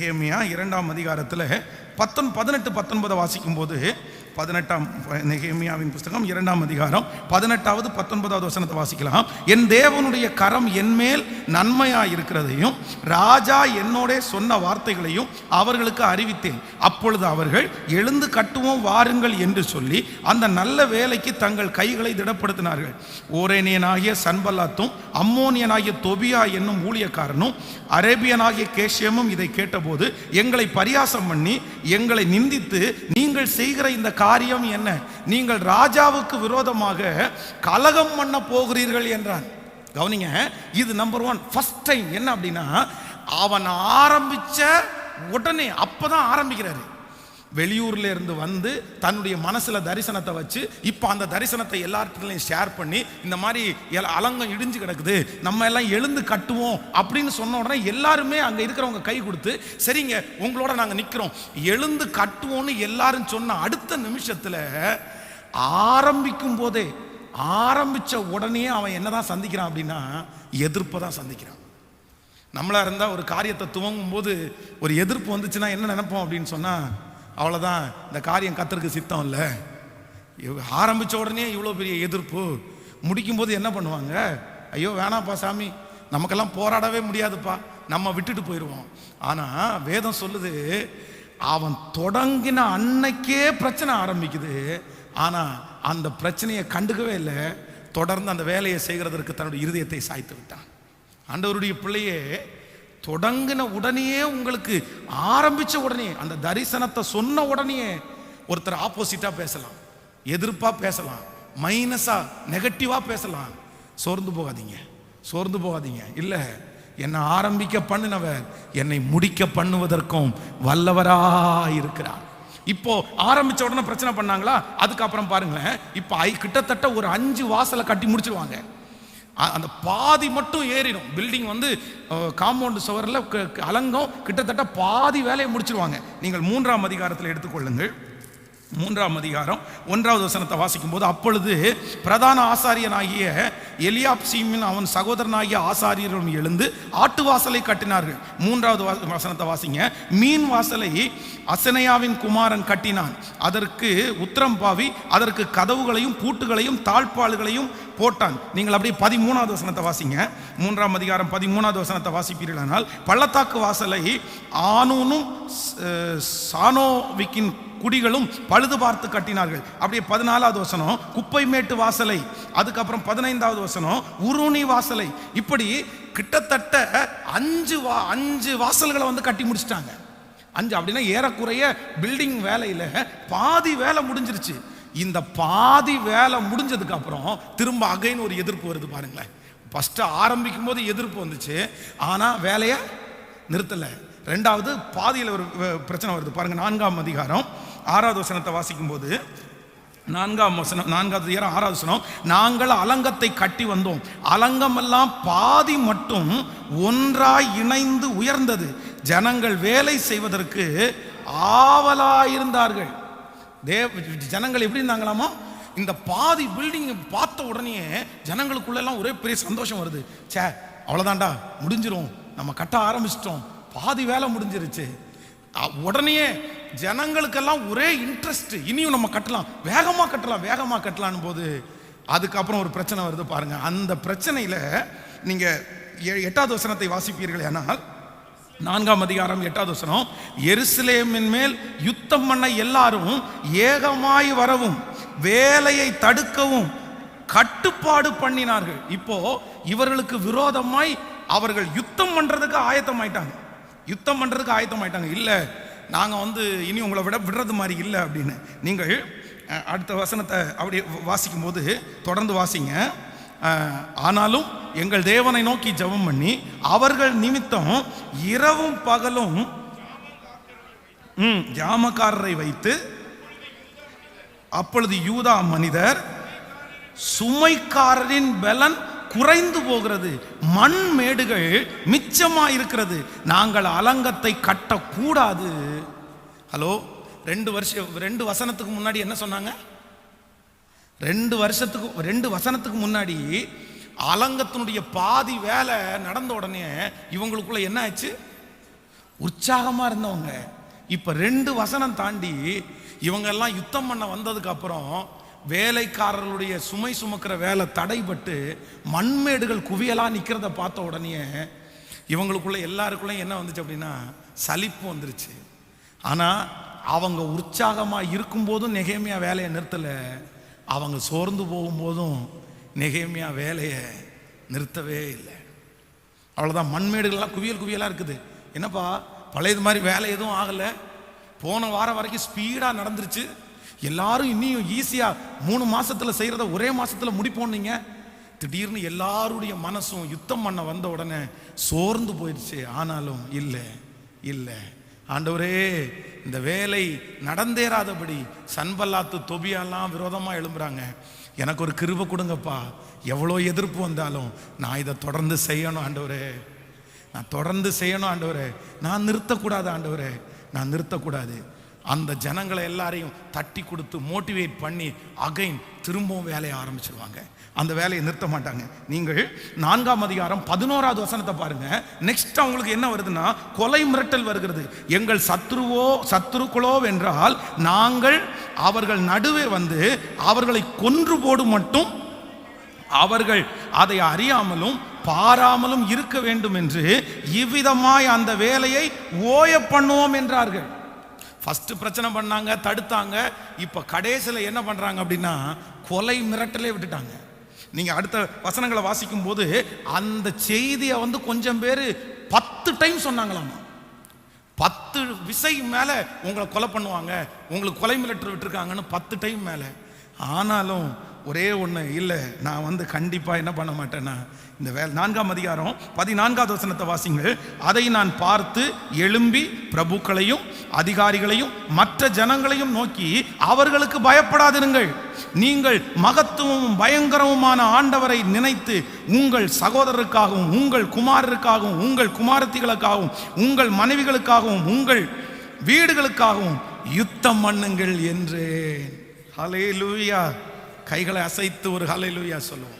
நெகேமியா இரண்டாம் அதிகாரத்தில் பத்தொன் பதினெட்டு பத்தொன்பதை வாசிக்கும்போது பதினெட்டாம் நெகேமியாவின் புஸ்தகம் இரண்டாம் அதிகாரம் பதினெட்டாவது பத்தொன்பதாவது வசனத்தை வாசிக்கலாம். என் தேவனுடைய கரம் என்மேல் நன்மையா இருக்கிறதையும் ராஜா என்னோட சொன்ன வார்த்தைகளையும் அவர்களுக்கு அறிவித்தேன். அப்பொழுது அவர்கள் எழுந்து கட்டுவோம் வாருங்கள் என்று சொல்லி அந்த நல்ல வேலைக்கு தங்கள் கைகளை திடப்படுத்தினார்கள். ஓரேனியனாகிய சன்பல்லாத்தும் அம்மோனியனாகிய தொபியா என்னும் ஊழியக்காரனும் அரேபியனாகிய கேஷியமும் இதை கேட்டபோது எங்களை பரியாசம் பண்ணி எங்களை நிந்தித்து நீங்கள் செய்கிற இந்த காரியம் என்ன? நீங்கள் ராஜாவுக்கு விரோதமாக கலகம் பண்ண போகிறீர்கள் என்றான். கவனிங்க இது நம்பர் ஒன் ஃபர்ஸ்ட் டைம் என்ன அப்படின்னா அவன் ஆரம்பிச்ச உடனே அப்பதான் ஆரம்பிக்கிறாரு. வெளியூர்ல இருந்து வந்து தன்னுடைய மனசுல தரிசனத்தை வச்சு இப்போ அந்த தரிசனத்தை எல்லார்கிட்டையும் ஷேர் பண்ணி இந்த மாதிரி எல- அலங்கம் இடிஞ்சு கிடக்குது நம்ம எல்லாம் எழுந்து கட்டுவோம் அப்படின்னு சொன்ன உடனே எல்லாருமே அங்க இருக்கிறவங்க கை கொடுத்து சரிங்க உங்களோட நாங்க நிக்கிறோம். எழுந்து கட்டுவோம்னு எல்லாரும் சொன்ன அடுத்த நிமிஷத்துல ஆரம்பிக்கும் போதே ஆரம்பிச்ச உடனே அவன் என்னதான் சந்திக்கிறான் அப்படின்னா எதிர்ப்பை தான் சந்திக்கிறான். நம்மளா இருந்தா ஒரு காரியத்தை துவங்கும் போது ஒரு எதிர்ப்பு வந்துச்சுன்னா என்ன நினைப்போம் அப்படின்னு சொன்னா அவ்வளோதான் இந்த காரியம் கத்தருக்கு சித்தம் இல்லை ஆரம்பித்த உடனே இவ்வளோ பெரிய எதிர்ப்பு. முடிக்கும் போது என்ன பண்ணுவாங்க? ஐயோ வேணாப்பா சாமி. நமக்கெல்லாம் போராடவே முடியாதுப்பா. நம்ம விட்டுட்டு போயிடுவோம் ஆனால் வேதம் சொல்லுது அவன் தொடங்கின அன்னைக்கே பிரச்சனை ஆரம்பிக்குது. ஆனால் அந்த பிரச்சனையை கண்டுக்கவே இல்லை. தொடர்ந்து அந்த வேலையை செய்கிறதற்கு தன்னுடைய இருதயத்தை சாய்த்து விட்டான். ஆண்டவருடைய பிள்ளையே தொடங்கின உடனேயே உங்களுக்கு ஆரம்பிச்ச உடனே அந்த தரிசனத்தை சொன்ன உடனே ஒருத்தர் ஆப்போசிட்டாக பேசலாம். எதிர்ப்பாக பேசலாம். மைனஸாக நெகட்டிவாக பேசலாம். சோர்ந்து போகாதீங்க. சோர்ந்து போகாதீங்க. இல்லை என்னை ஆரம்பிக்க பண்ணினவர் என்னை முடிக்க பண்ணுவதற்கும் வல்லவராக இருக்கிறார். இப்போ ஆரம்பிச்ச உடனே பிரச்சனை பண்ணாங்களா? அதுக்கப்புறம் பாருங்களேன் இப்போ ஐ கிட்டத்தட்ட ஒரு அஞ்சு வாசலை கட்டி முடிச்சிருவாங்க. அந்த பாதி மட்டும் ஏறிடும். பில்டிங் வந்து காம்பவுண்ட் சுவரில் அலங்கம். கிட்டத்தட்ட பாதி வேலையை முடிச்சிருவாங்க. நீங்கள் மூன்றாம் அதிகாரத்தில் எடுத்துக்கொள்ளுங்கள். மூன்றாம் அதிகாரம் ஒன்றாவது வசனத்தை வாசிக்கும் போது அப்பொழுது பிரதான ஆசாரியனாகிய எலியாப்சீமின் அவன் சகோதரனாகிய ஆசாரியரும் எழுந்து ஆட்டு வாசலை கட்டினார்கள். மூன்றாவது வா- வசனத்தை வாசிங்க. மீன் வாசலை அசனையாவின் குமாரன் கட்டினான். அதற்கு உத்தரம் பாவி அதற்கு கதவுகளையும் பூட்டுகளையும் தாழ்பாள்களையும் போட்டான். நீங்கள் அப்படியே பதிமூணாவது வசனத்தை வாசிங்க. மூன்றாம் அதிகாரம் பதிமூணாவது வசனத்தை வாசிப்பீர்களானால் பள்ளத்தாக்கு வாசலை ஆனூனும் சானோவிக்கின் குடிகளும் பழுது பார்த்து கட்டினார்கள். அப்படியே பதினாலாவது வசனம் குப்பை மேட்டு வாசலை. அதுக்கப்புறம் பதினைந்தாவது வசனம் உருணி வாசலை. இப்படி கிட்டத்தட்ட அஞ்சு வா அஞ்சு வாசல்களை வந்து கட்டி முடிச்சிட்டாங்க. அஞ்சு அப்படின்னா ஏறக்குறைய பில்டிங் வேலையில் பாதி வேலை முடிஞ்சிருச்சு. இந்த பாதி வேலை முடிஞ்சதுக்கு அப்புறம் திரும்ப அகைன்னு ஒரு எதிர்ப்பு வருது பாருங்களேன். ஃபஸ்ட்டு ஆரம்பிக்கும் போது எதிர்ப்பு வந்துச்சு. ஆனால் வேலையை நிறுத்தலை. ரெண்டாவது பாதியில் ஒரு பிரச்சனை வருது. பாருங்கள் நான்காம் அதிகாரம். ஆறாவது வசனத்தை வாசிக்கும் போது நான்காம் வசனம் நான்காவது அதிகாரம் ஆறாவது வசனம் நாங்கள் அலங்கத்தை கட்டி வந்தோம். அலங்கமெல்லாம் பாதி மட்டும் ஒன்றாய் இணைந்து உயர்ந்தது. ஜனங்கள் வேலை செய்வதற்கு ஆவலாயிருந்தார்கள். தேவ ஜனங்கள் எப்படி இருந்தாங்களாமா? இந்த பாதி பில்டிங் பார்த்த உடனே ஜனங்களுக்குள்ளெல்லாம் ஒரே பெரிய சந்தோஷம் வருது. ச்சே அவ்வளோதான்டா முடிஞ்சிரும். நம்ம கட்ட ஆரம்பிச்சிட்டோம். பாதி வேலை முடிஞ்சிருச்சு. உடனே ஜனங்களுக்கெல்லாம் ஒரே இன்ட்ரெஸ்ட் இனியும் நம்ம கட்டலாம். வேகமாக கட்டலாம் வேகமாக கட்டலான்னு போது அதுக்கப்புறம் ஒரு பிரச்சனை வருது பாருங்க. அந்த பிரச்சனையில் நீங்கள் எ- எட்டாவது வசனத்தை வாசிப்பீர்கள் ஆனால் நான்காம் அதிகாரம் எட்டாவது வசனம் எருசலேமின் மேல் யுத்தம் பண்ண எல்லாரும் ஏகமாய் வரவும் வேலையை தடுக்கவும் கட்டுப்பாடு பண்ணினார்கள். இப்போ இவர்களுக்கு விரோதமாய் அவர்கள் யுத்தம் பண்றதுக்கு ஆயத்தமாயிட்டாங்க. யுத்தம் பண்றதுக்கு ஆயத்தமாயிட்டாங்க. இல்லை நாங்கள் வந்து இனி உங்களை விட விடுறது மாதிரி இல்லை அப்படின்னு. நீங்கள் அடுத்த வசனத்தை அப்படி வாசிக்கும் போது தொடர்ந்து வாசிங்க. ஆனாலும் எங்கள் தேவனை நோக்கி ஜெபம் பண்ணி அவர்கள் நிமித்தம் இரவும் பகலும் ம், ஜாமக்காரரை வைத்து அப்பொழுது யூதா மனிதர் சுமைக்காரரின் பலன் குறைந்து போகிறது. மண் மேடுகள் மிச்சமாக இருக்கிறது நாங்கள் அலங்கத்தை கட்டக்கூடாது. ஹலோ ரெண்டு வருஷம் ரெண்டு வசனத்துக்கு முன்னாடி என்ன சொன்னாங்க? ரெண்டு வருஷத்துக்கு ரெண்டு வசனத்துக்கு முன்னாடி அலங்கத்தினுடைய பாதி வேலை நடந்த உடனே இவங்களுக்குள்ள என்ன ஆச்சு உற்சாகமா இருந்தவங்க. இப்ப ரெண்டு வசனம் தாண்டி இவங்க எல்லாம் யுத்தம் பண்ண வந்ததுக்கு அப்புறம் வேலைக்காரர்களுடைய சுமை சுமக்கிற வேலை தடைபட்டு மண்மேடுகள் குவியலாக நிற்கிறத பார்த்த உடனே இவங்களுக்குள்ள எல்லாருக்குள்ளேயும் என்ன வந்துச்சு அப்படின்னா சலிப்பு வந்துருச்சு. ஆனால் அவங்க உற்சாகமாக இருக்கும்போதும் நெகேமியா வேலையை நிறுத்தலை. அவங்க சோர்ந்து போகும்போதும் நெகேமியா வேலையை நிறுத்தவே இல்லை. அவ்வளோதான் மண்மேடுகள்லாம் குவியல் குவியலாக இருக்குது. என்னப்பா பழையது மாதிரி வேலை எதுவும் ஆகலை. போன வாரம் வரைக்கும் ஸ்பீடாக நடந்துருச்சு. எல்லாரும் இன்னும் ஈஸியாக மூணு மாசத்துல செய்கிறத ஒரே மாசத்துல முடிப்போன்னீங்க. திடீர்னு எல்லாருடைய மனசும் யுத்தம் பண்ண வந்த உடனே சோர்ந்து போயிடுச்சு. ஆனாலும் இல்லை இல்லை. ஆண்டவரே இந்த வேலை நடந்தேறாதபடி சன்பல்லாத்து தொபியெல்லாம் விரோதமாக எழும்புறாங்க. எனக்கு ஒரு கிருப கொடுங்கப்பா. எவ்வளோ எதிர்ப்பு வந்தாலும் நான் இதை தொடர்ந்து செய்யணும் ஆண்டவரே. நான் தொடர்ந்து செய்யணும் ஆண்டவரே. நான் நிறுத்தக்கூடாது ஆண்டவரே. நான் நிறுத்தக்கூடாது. அந்த ஜனங்களை எல்லாரையும் தட்டி கொடுத்து மோட்டிவேட் பண்ணி அகைன் திரும்பவும் வேலையை ஆரம்பிச்சிருவாங்க. அந்த வேலையை நிறுத்த மாட்டாங்க. நீங்கள் நான்காம் அதிகாரம் பதினோராவது வசனத்தை பாருங்க. நெக்ஸ்ட் அவங்களுக்கு என்ன வருதுன்னா கொலை மிரட்டல் வருகிறது. எங்கள் சத்ருவோ சத்ருக்குளோ என்றால் நாங்கள் அவர்கள் நடுவே வந்து அவர்களை கொன்று போடு மட்டும் அவர்கள் அதை அறியாமலும் பாராமலும் இருக்க வேண்டும் என்று இவ்விதமாய் அந்த வேலையை ஓய பண்ணுவோம் என்றார்கள். ஃபஸ்ட்டு பிரச்சனை பண்ணாங்க தடுத்தாங்க. இப்போ கடைசியில் என்ன பண்ணுறாங்க அப்படின்னா கொலை மிரட்டலே விட்டுட்டாங்க. நீங்கள் அடுத்த வசனங்களை வாசிக்கும் போது அந்த செய்தியை வந்து கொஞ்சம் பேர் பத்து டைம் சொன்னாங்களாமா. பத்து விசை மேலே உங்களை கொலை பண்ணுவாங்க உங்களுக்கு கொலை மிரட்டல் விட்டுருக்காங்கன்னு பத்து டைம் மேலே. ஆனாலும் ஒரே ஒன்று இல்லை நான் வந்து கண்டிப்பாக என்ன பண்ண மாட்டேன்னா இந்த வேலை நான்காம் அதிகாரம் பதினான்காவது வசனத்தை வாசிங்கள் அதை நான் பார்த்து எழும்பி பிரபுக்களையும் அதிகாரிகளையும் மற்ற ஜனங்களையும் நோக்கி அவர்களுக்கு பயப்படாதிருங்கள். நீங்கள் மகத்துவமும் பயங்கரமுமான ஆண்டவரை நினைத்து உங்கள் சகோதரருக்காகவும் உங்கள் குமாரருக்காகவும் உங்கள் குமாரத்திகளுக்காகவும் உங்கள் மனைவிகளுக்காகவும் உங்கள் வீடுகளுக்காகவும் யுத்தம் பண்ணுங்கள் என்றேன். ஹலே கைகளை அசைத்து ஒரு ஹலே சொல்லுவோம்.